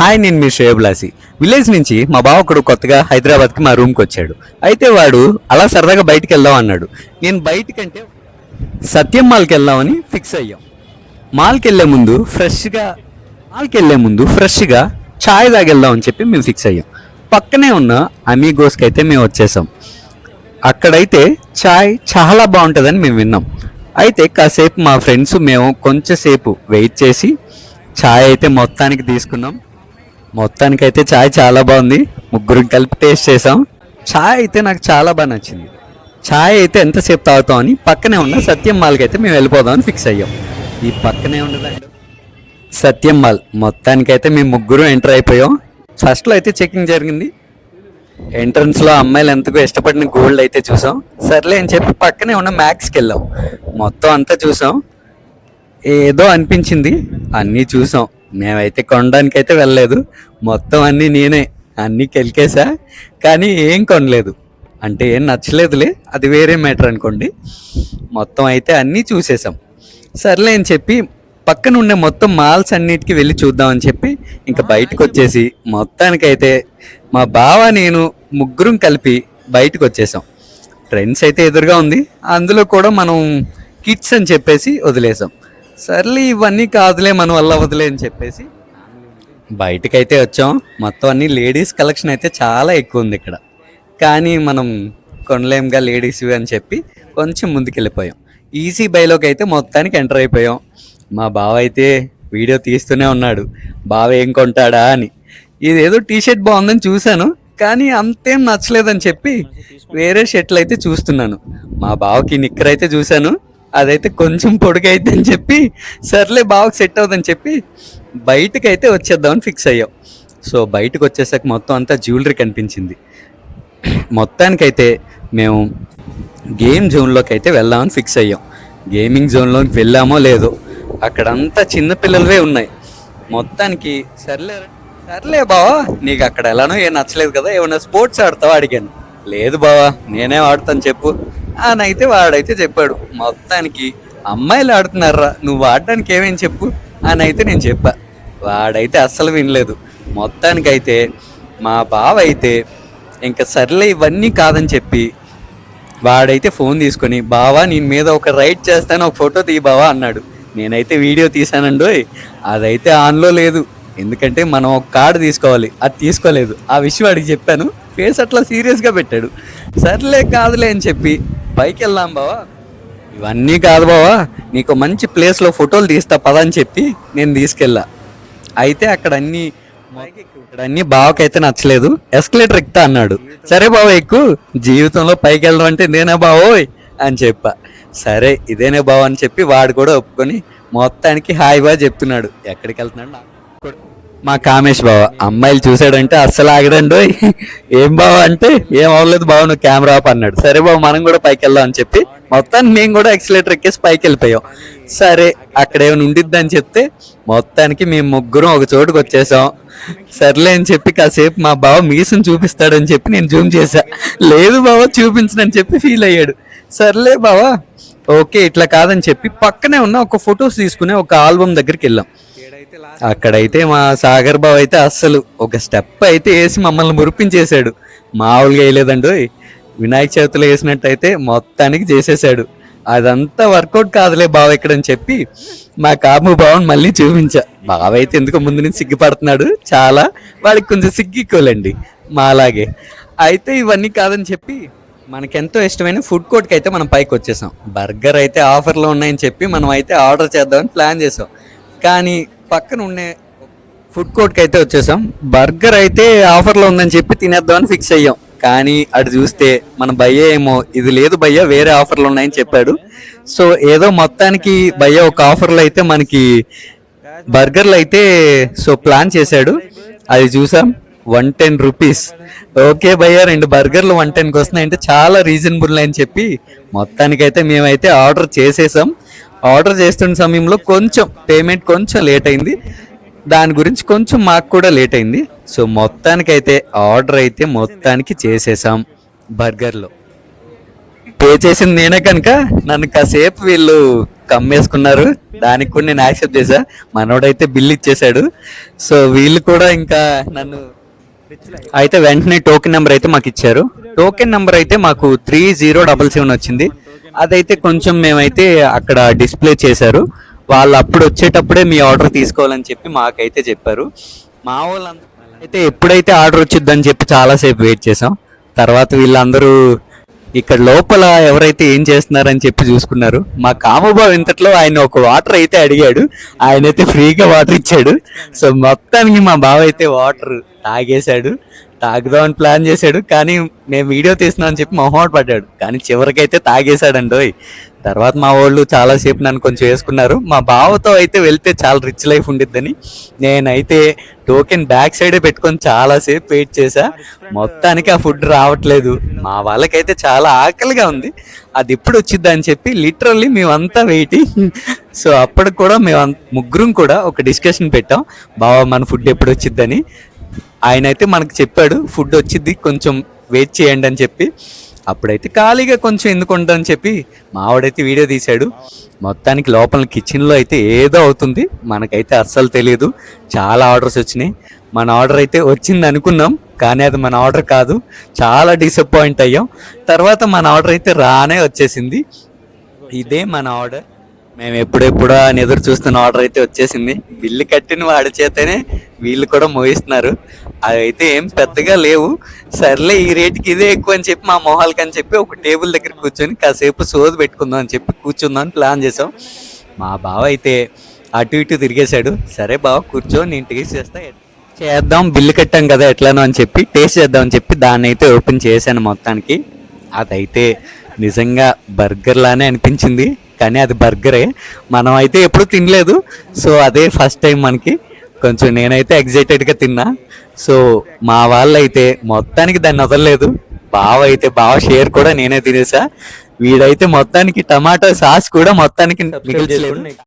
Hi నేను మీ శ్రేయబులాసి village నుంచి మా బావ ఒకడు కొత్తగా హైదరాబాద్కి మా రూమ్కి వచ్చాడు. అయితే వాడు అలా సరదాగా బయటికి వెళ్దాం అన్నాడు. నేను బయటికంటే సత్యం మాల్కి వెళ్దామని ఫిక్స్ అయ్యాం. మాల్కి వెళ్ళే ముందు ఫ్రెష్గా మాల్కి వెళ్ళే ముందు ఫ్రెష్గా ఛాయ్ తాగెళ్దాం అని చెప్పి మేము ఫిక్స్ అయ్యాం. పక్కనే ఉన్న అమీగోస్కి అయితే మేము వచ్చేసాం. అక్కడైతే చాయ్ చాలా బాగుంటుందని మేము విన్నాం. అయితే కాసేపు మా ఫ్రెండ్స్ మేము కొంచెంసేపు వెయిట్ చేసి చాయ్ అయితే మొత్తానికి తీసుకున్నాం. మొత్తానికైతే చాయ్ చాలా బాగుంది. ముగ్గురు కలిపి టేస్ట్ చేసాం. చాయ్ అయితే నాకు చాలా బాగా నచ్చింది. చాయ్ అయితే ఎంతసేపు తాగుతాం అని పక్కనే ఉన్న సత్యం మాల్కి అయితే మేము వెళ్ళిపోదామని ఫిక్స్ అయ్యాం. ఈ పక్కనే ఉండదండి సత్యం మాల్ మొత్తానికైతే మేము ముగ్గురు ఎంటర్ అయిపోయాం. ఫస్ట్లో అయితే చెకింగ్ జరిగింది. ఎంట్రన్స్లో అమ్మాయిలు ఎంతకు ఇష్టపడిన గోల్డ్ అయితే చూసాం. సర్లే అని చెప్పి పక్కనే ఉన్న మ్యాక్స్కి వెళ్ళాం. మొత్తం అంతా చూసాం. ఏదో అనిపించింది. అన్నీ చూసాం. మేమైతే కొనడానికి అయితే వెళ్ళలేదు. మొత్తం అన్నీ నేనే అన్నీ కెలికేసా? కానీ ఏం కొనలేదు. అంటే ఏం నచ్చలేదులే అది వేరే మ్యాటర్ అనుకోండి. మొత్తం అయితే అన్నీ చూసేసాం. సర్లే అని చెప్పి పక్కన ఉండే మొత్తం మాల్స్ అన్నిటికీ వెళ్ళి చూద్దామని చెప్పి ఇంకా బయటకు వచ్చేసి మొత్తానికైతే మా బావ నేను ముగ్గురం కలిపి బయటకు వచ్చేసాం ట్రెండ్స్ అయితే ఎదురుగా ఉంది. అందులో కూడా మనం కిడ్స్ అని చెప్పేసి వదిలేసాం. సర్లే ఇవన్నీ కాదులే మన వల్ల వదిలే అని చెప్పేసి. బయటకైతే వచ్చాం. మొత్తం అన్ని లేడీస్ కలెక్షన్ అయితే చాలా ఎక్కువ ఉంది ఇక్కడ. కానీ మనం కొనలేంగా లేడీస్ అని చెప్పి కొంచెం ముందుకెళ్ళిపోయాం. ఈజీ బైలోకి అయితే మొత్తానికి ఎంటర్ అయిపోయాం. మా బావ అయితే వీడియో తీస్తూనే ఉన్నాడు. బావ ఏం కొంటాడా? అని. ఇదేదో టీ షర్ట్ బాగుందని చూశాను కానీ అంతేం నచ్చలేదని చెప్పి వేరే షర్ట్లు అయితే చూస్తున్నాను. మా బావకి నిక్కర్ అయితే చూశాను. అదైతే కొంచెం పొడుగైతే అని చెప్పి సర్లే బాగా సెట్ అవుదని చెప్పి బయటకైతే వచ్చేద్దామని ఫిక్స్ అయ్యాం. సో బయటకు వచ్చేసాక మొత్తం అంతా జ్యువెలరీ కనిపించింది. మొత్తానికైతే మేము గేమ్ జోన్లోకి అయితే వెళ్దామని ఫిక్స్ అయ్యాం. గేమింగ్ జోన్లోకి వెళ్ళామో లేదో అక్కడంతా చిన్న పిల్లలవే ఉన్నాయి. మొత్తానికి సర్లే సర్లే బావా నీకు అక్కడ ఎలానో ఏం నచ్చలేదు కదా ఏమన్నా స్పోర్ట్స్ ఆడతావా అడిగాను. లేదు బావా నేనే ఆడతాను చెప్పు. అని అయితే వాడైతే చెప్పాడు మొత్తానికి అమ్మాయిలు ఆడుతున్నారా నువ్వు ఆడడానికి ఏమేం చెప్పు? అని అయితే నేను చెప్పా వాడైతే అస్సలు వినలేదు. మొత్తానికైతే మా బావ అయితే ఇంకా సర్లే ఇవన్నీ కాదని చెప్పి వాడైతే ఫోన్ తీసుకొని బావా నేను మీద ఒక రైడ్ చేస్తాను ఒక ఫోటో తీ బావా అన్నాడు. నేనైతే వీడియో తీసానండోయ్ అదైతే ఆన్లో లేదు. ఎందుకంటే మనం ఒక కార్డు తీసుకోవాలి అది తీసుకోలేదు. ఆ విషయం వాడికి చెప్పాను ఫేస్ అట్లా సీరియస్గా పెట్టాడు. సర్లే కాదులే అని చెప్పి పైకి వెళ్దాం బావా. ఇవన్నీ కాదు బావా. నీకు మంచి ప్లేస్లో ఫోటోలు తీస్తా పదా అని చెప్పి నేను తీసుకెళ్ళా. అయితే అక్కడ అన్ని ఇక్కడ అన్ని బావకైతే నచ్చలేదు. ఎస్కలేటర్ ఎక్కుతా అన్నాడు. సరే బావ ఎక్కువ జీవితంలో పైకి వెళ్ళడం అంటే నేనే బావోయ్? అని చెప్పా. సరే ఇదేనే బావ అని చెప్పి వాడు కూడా ఒప్పుకొని మొత్తానికి హాయ్ బా చెప్తున్నాడు. ఎక్కడికి వెళ్తున్నాడు నాకు మా కామేష్ బావ అమ్మాయిలు చూసాడంటే అస్సలు ఆగడండు ఏం బావ అంటే ఏం అవ్వలేదు బావ నువ్వు కెమెరా ఆఫ్ అన్నాడు. సరే బావ మనం కూడా పైకి వెళ్దాం అని చెప్పి మొత్తానికి మేము కూడా ఎక్సిలేటర్ ఎక్కేసి పైకి వెళ్ళిపోయాం. సరే అక్కడ ఏమైనా ఉండిద్ది అని చెప్తే మొత్తానికి మేము ముగ్గురం ఒక చోటుకు వచ్చేసాం. సర్లే అని చెప్పి కాసేపు మా బావ మీసం చూపిస్తాడని చెప్పి నేను జూమ్ చేశా. లేదు బావ చూపించనని చెప్పి ఫీల్ అయ్యాడు. సర్లే బావా ఓకే ఇట్లా కాదని చెప్పి పక్కనే ఉన్న ఒక ఫొటోస్ తీసుకునే ఒక ఆల్బమ్ దగ్గరికి వెళ్ళాం. అక్కడైతే మా సాగర్ బాబు అయితే అస్సలు ఒక స్టెప్ అయితే వేసి మమ్మల్ని మురిపించేశాడు. మామూలుగా వేయలేదండు వినాయక చవితిలో వేసినట్టయితే మొత్తానికి చేసేసాడు. అదంతా వర్కౌట్ కాదులే బావ ఇక్కడ అని చెప్పి మా కాము బావని మళ్ళీ చూపించా. బావ అయితే ఎందుకో ముందు నుంచి సిగ్గుపడుతున్నాడు. చాలా వాడికి కొంచెం సిగ్గిక్కోలేండి మా అలాగే అయితే ఇవన్నీ కాదని చెప్పి మనకెంతో ఇష్టమైన ఫుడ్ కోర్ట్కి అయితే మనం పైకి వచ్చేసాం. బర్గర్ అయితే ఆఫర్లో ఉన్నాయని చెప్పి మనం అయితే ఆర్డర్ చేద్దామని ప్లాన్ చేసాం. కానీ పక్కన ఉండే ఫుడ్ కోర్ట్కి అయితే వచ్చేసాం. బర్గర్ అయితే ఆఫర్లో ఉందని చెప్పి తినేద్దామని ఫిక్స్ అయ్యాం. కానీ అటు చూస్తే మన భయ్య ఏమో ఇది లేదు భయ్య వేరే ఆఫర్లు ఉన్నాయని చెప్పాడు. సో ఏదో మొత్తానికి భయ్య ఒక ఆఫర్లో అయితే మనకి బర్గర్లు అయితే సో ప్లాన్ చేశాడు. అది చూసాం. One ten rupees. ఓకే భయ్య రెండు బర్గర్లు వన్ టెన్కి వస్తున్నాయంటే చాలా రీజనబుల్ అని చెప్పి మొత్తానికైతే మేమైతే ఆర్డర్ చేసేసాం. ఆర్డర్ చేస్తున్న సమయంలో కొంచెం పేమెంట్ కొంచెం లేట్ అయింది. దాని గురించి కొంచెం మాకు కూడా లేట్ అయింది. సో మొత్తానికైతే ఆర్డర్ అయితే మొత్తానికి చేసేసాం బర్గర్లో. పే చేసింది నేనే కనుక. నన్ను కాసేపు వీళ్ళు కమ్మేసుకున్నారు. దానికి కూడా నేను యాక్సెప్ట్ చేశా. మనోడైతే బిల్ ఇచ్చేశాడు. సో వీళ్ళు కూడా ఇంకా నన్ను అయితే వెంటనే టోకెన్ నెంబర్ అయితే మాకు ఇచ్చారు. టోకెన్ నెంబర్ అయితే మాకు త్రీ జీరో డబల్ సెవెన్ వచ్చింది. అదైతే కొంచెం మేమైతే అక్కడ డిస్ప్లే చేశారు. వాళ్ళు అప్పుడు వచ్చేటప్పుడే మీ ఆర్డర్ తీసుకోవాలని చెప్పి మాకైతే చెప్పారు. మా వాళ్ళందరూ అయితే ఎప్పుడైతే ఆర్డర్ వచ్చిద్దని చెప్పి చాలాసేపు వెయిట్ చేసాం తర్వాత వీళ్ళందరూ ఇక్కడ లోపల ఎవరైతే ఏం చేస్తున్నారని చెప్పి చూసుకున్నారు. మా కామబాబు ఇంతట్లో ఆయన ఒక వాటర్ అయితే అడిగాడు. ఆయన అయితే ఫ్రీగా వాటర్ ఇచ్చాడు. సో మొత్తానికి మా బావ అయితే వాటర్ తాగేశాడు. తాగుదామని ప్లాన్ చేశాడు కానీ మేము వీడియో తీస్తున్నాం అని చెప్పి మొహమాట పడ్డాడు. కానీ చివరికైతే తాగేశాడండి ఓయ్. తర్వాత మా వాళ్ళు చాలాసేపు నన్ను కొంచెం వేసుకున్నారు. మా బావతో అయితే వెళ్తే చాలా రిచ్ లైఫ్ ఉండిద్దని. నేనైతే టోకెన్ బ్యాక్ సైడే పెట్టుకొని చాలాసేపు వెయిట్ చేశా. మొత్తానికి ఆ ఫుడ్ రావట్లేదు. మా వాళ్ళకైతే చాలా ఆకలిగా ఉంది. అది ఎప్పుడు వచ్చిద్దా అని చెప్పి లిటరల్లీ మేమంతా వెయిటింగ్ సో అప్పటికి కూడా మేము ముగ్గురం కూడా ఒక డిస్కషన్ పెట్టాం. బావా మన ఫుడ్ ఎప్పుడు వచ్చిద్దని. ఆయన అయితే మనకు చెప్పాడు ఫుడ్ వచ్చింది కొంచెం వెయిట్ చేయండి అని చెప్పి. అప్పుడైతే ఖాళీగా కొంచెం ఎందుకు ఉండదని చెప్పి మావాడైతే వీడియో తీశాడు. మొత్తానికి లోపల కిచెన్లో అయితే ఏదో అవుతుంది మనకైతే అస్సలు తెలియదు చాలా ఆర్డర్స్ వచ్చినాయి. మన ఆర్డర్ అయితే వచ్చింది అనుకున్నాం కానీ అది మన ఆర్డర్ కాదు. చాలా డిసప్పాయింట్ అయ్యాం. తర్వాత మన ఆర్డర్ అయితే రానే వచ్చేసింది. ఇదే మన ఆర్డర్. మేము ఎప్పుడెప్పుడో అని ఎదురు చూస్తున్న ఆర్డర్ అయితే వచ్చేసింది. బిల్లు కట్టిన వాడి చేతనే వీళ్ళు కూడా మోయిస్తున్నారు. అయితే ఏం పెద్దగా లేవు. సర్లే ఈ రేటుకి ఇదే ఎక్కువ అని చెప్పి మా మొహాలకి అని చెప్పి ఒక టేబుల్ దగ్గర కూర్చొని కాసేపు సోది పెట్టుకుందాం అని చెప్పి కూర్చుందాం అని ప్లాన్ చేసాం మా బావ అయితే అటు ఇటు తిరిగేశాడు. సరే బావ కూర్చో నేను టేస్ట్ చేస్తా. చేద్దాం బిల్లు కట్టాం కదా ఎట్లానో అని చెప్పి టేస్ట్ చేద్దాం అని చెప్పి దాన్ని అయితే ఓపెన్ చేశాను మొత్తానికి. అదైతే నిజంగా బర్గర్ లానే అనిపించింది. కానీ అది బర్గరే. మనం అయితే ఎప్పుడు తినలేదు. సో అదే ఫస్ట్ టైం మనకి. కొంచెం నేనైతే ఎగ్జైటెడ్గా తిన్నా. సో మా వాళ్ళు అయితే మొత్తానికి దాన్ని వదలలేదు. బావ అయితే బావ షేర్ కూడా నేనే తినేసా. వీడైతే మొత్తానికి టమాటో సాస్ కూడా మొత్తానికి మిగిల్చలేదు.